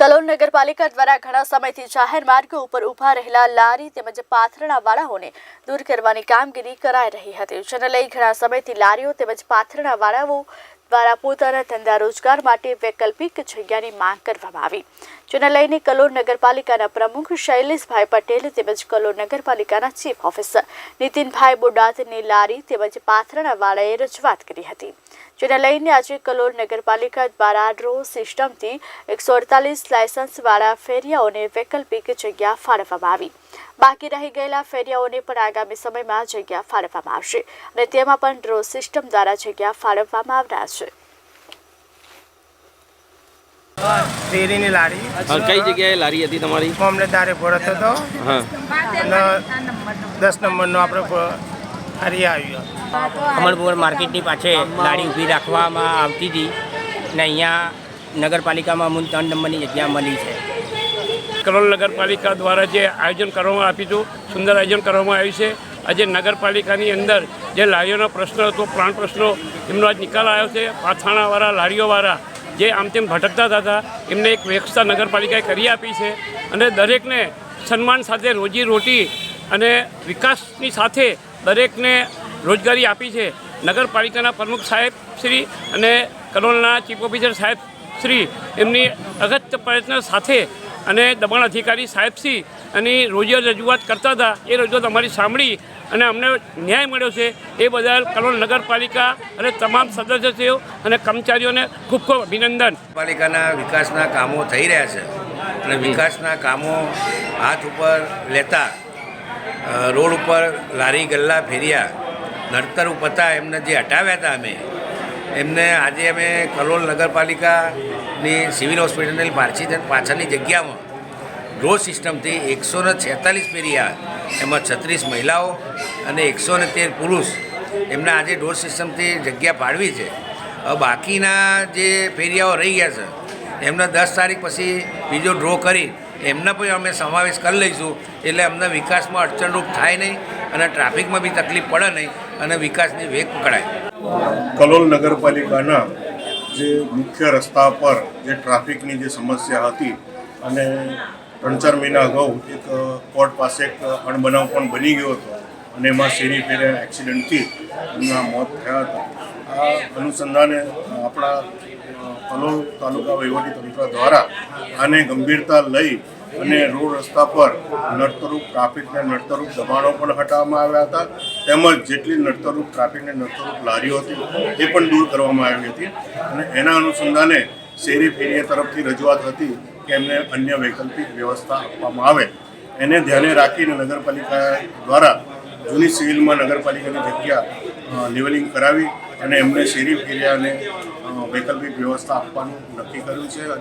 કલોલ નગરપાલિકા દ્વારા ઘણા સમયથી જાહેર માર્ગો ઉપર ઊભા રહેલા લારી તેમજ પાથરણા વાળાઓને દૂર કરવાની કામગીરી કરાઈ રહી હતી. જેને લઈ ઘણા સમયથી લારીઓ તેમજ પાથરણા વાળાઓ દ્વારા પોતાના ધંધા રોજગાર માટે વૈકલ્પિક જગ્યાની માંગ કરવામાં આવી. જેને લઈને કલોલ નગરપાલિકાના પ્રમુખ શૈલેષભાઈ પટેલ તેમજ કલોલ નગરપાલિકાના ચીફ ઓફિસર નીતિનભાઈ બોડાતની લારી તેમજ પાથરણા વાળાએ રજૂઆત કરી હતી. જેને લઈને આજે કલોલ નગરપાલિકા દ્વારા ડ્રો સિસ્ટમથી એકસો અડતાલીસ લાયસન્સવાળા ફેરિયાઓને વૈકલ્પિક જગ્યા ફાળવવામાં આવી. બાકી રહી ગયેલા ફેરિયાઓને પણ આગામી સમયમાં જગ્યા ફાળવવામાં આવશે અને તેમાં પણ ડ્રો સિસ્ટમ દ્વારા જગ્યા ફાળવવામાં આવનાર છે. શેરીની લારી. કઈ જગ્યાએ લારી હતી તમારી? મામલતદારે ભરત હતો. હા. અને દસ નંબરનો આપણે હારી આવ્યો. અમરપુર માર્કેટની પાછળ લારી ઊભી રાખવામાં આવતી હતી ને અહીંયા નગરપાલિકામાં અમને ત્રણ નંબરની જગ્યા મળી છે. કલોલ નગરપાલિકા દ્વારા જે આયોજન કરવામાં આપ્યું હતું, સુંદર આયોજન કરવામાં આવ્યું છે. આજે નગરપાલિકાની અંદર જે લારીઓનો પ્રશ્ન હતો, પ્રાણ પ્રશ્નો, એમનો આજ નિકાલ આવ્યો છે. પાથાણાવાળા, લારીઓવાળા જે આમ તેમ ભટકતા હતા એમને એક વ્યવસ્થા નગરપાલિકાએ કરી આપી છે અને દરેકને સન્માન સાથે રોજી રોટી અને વિકાસની સાથે દરેકને રોજગારી આપી છે. નગરપાલિકાના પ્રમુખ સાહેબ શ્રી અને કલોલના ચીફ ઓફિસર સાહેબ શ્રી એમની અગત્ય પ્રયત્ન સાથે અને દબાણ અધિકારી સાહેબશ્રી અને રોજે રજૂઆત કરતા હતા. એ રજૂઆત અમારી સાંભળી અને અમને ન્યાય મળ્યો છે. એ બદલ કલોલ નગરપાલિકા અને તમામ સદસ્યો અને કર્મચારીઓને ખૂબ ખૂબ અભિનંદન. પાલિકાના વિકાસના કામો થઈ રહ્યા છે અને વિકાસના કામો હાથ ઉપર લેતા રોડ ઉપર લારી ગલ્લા ફેર્યા નડતર ઉપતા એમને જે હટાવ્યા હતા અમે એમને આજે અમે કલોલ નગરપાલિકાની સિવિલ હોસ્પિટલની પાછી પાછળની જગ્યામાં ડ્રો સિસ્ટમથી એકસો ને છેતાલીસ ફેરિયા, એમાં છત્રીસ મહિલાઓ અને એકસો ને તેર પુરુષ એમને આજે ડ્રો સિસ્ટમથી જગ્યા ફાળવી છે. બાકીના જે ફેરિયાઓ રહી ગયા છે, એમને દસ તારીખ પછી બીજો ડ્રો કરી, એમના પણ અમે સમાવેશ કરી લઈશું, એટલે અમને વિકાસમાં અડચણરૂપ થાય નહીં અને ટ્રાફિકમાં બી તકલીફ પડે નહીં અને વિકાસની વેગ પકડાય. કલોલ નગરપાલિકાના જે મુખ્ય રસ્તા પર જે ટ્રાફિકની જે સમસ્યા હતી અને ત્રણ ચાર મહિના અગાઉ એક કોર્ટ પાસે એક અણબનાવ પણ બની ગયો હતો અને એમાં શેરી ફેરે એક્સિડન્ટથી એમના મોત થયા હતા. આ અનુસંધાને આપણા કલોલ તાલુકા વહીવટીતંત્ર દ્વારા આને ગંભીરતા લઈ અને રોડ રસ્તા પર નડતરૂપ ટ્રાફિકને નડતરૂપ દબાણો પણ હટાવવામાં આવ્યા હતા. તેમજ જેટલી નડતરૂપ ટ્રાફિકને નડતરૂપ લારીઓ હતી, એ પણ દૂર કરવામાં આવી હતી. અને એના અનુસંધાને શેરી ફેરીએ તરફથી રજૂઆત હતી કે એમને અન્ય વૈકલ્પિક વ્યવસ્થા આપવામાં આવે. એને ધ્યાને રાખીને નગરપાલિકા દ્વારા જૂની સિવિલમાં નગરપાલિકાની જગ્યા લેવલિંગ કરાવી અને એમને શેરી ફેરિયાને વૈકલ્પિક વ્યવસ્થા આપવાનું નક્કી કર્યું છે. અને